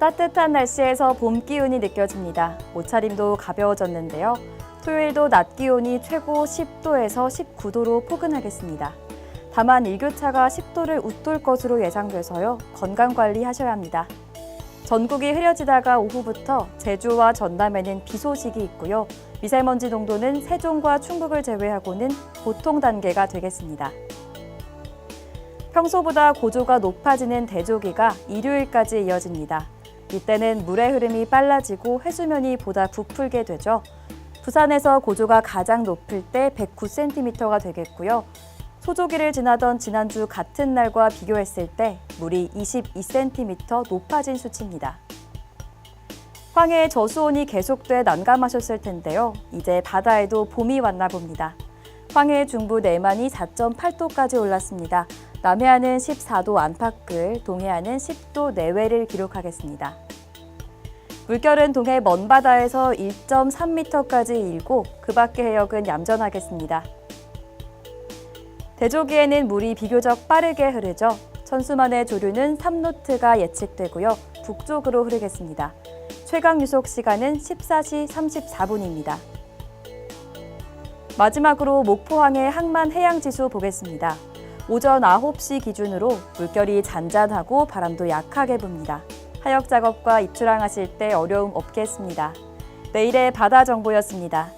따뜻한 날씨에서 봄 기운이 느껴집니다. 옷차림도 가벼워졌는데요. 토요일도 낮 기온이 최고 10도에서 19도로 포근하겠습니다. 다만 일교차가 10도를 웃돌 것으로 예상돼서요. 건강 관리하셔야 합니다. 전국이 흐려지다가 오후부터 제주와 전남에는 비 소식이 있고요. 미세먼지 농도는 세종과 충북을 제외하고는 보통 단계가 되겠습니다. 평소보다 고조가 높아지는 대조기가 일요일까지 이어집니다. 이때는 물의 흐름이 빨라지고 해수면이 보다 부풀게 되죠. 부산에서 고조가 가장 높을 때 109cm가 되겠고요. 소조기를 지나던 지난주 같은 날과 비교했을 때 물이 22cm 높아진 수치입니다. 황해의 저수온이 계속돼 난감하셨을 텐데요. 이제 바다에도 봄이 왔나 봅니다. 황해 중부 내만이 4.8도까지 올랐습니다. 남해안은 14도 안팎을, 동해안은 10도 내외를 기록하겠습니다. 물결은 동해 먼바다에서 1.3m까지 일고 그 밖의 해역은 얌전하겠습니다. 대조기에는 물이 비교적 빠르게 흐르죠. 천수만의 조류는 3노트가 예측되고요. 북쪽으로 흐르겠습니다. 최강 유속 시간은 14시 34분입니다. 마지막으로 목포항의 항만 해양지수 보겠습니다. 오전 9시 기준으로 물결이 잔잔하고 바람도 약하게 붑니다. 하역 작업과 입출항하실 때 어려움 없겠습니다. 내일의 바다 정보였습니다.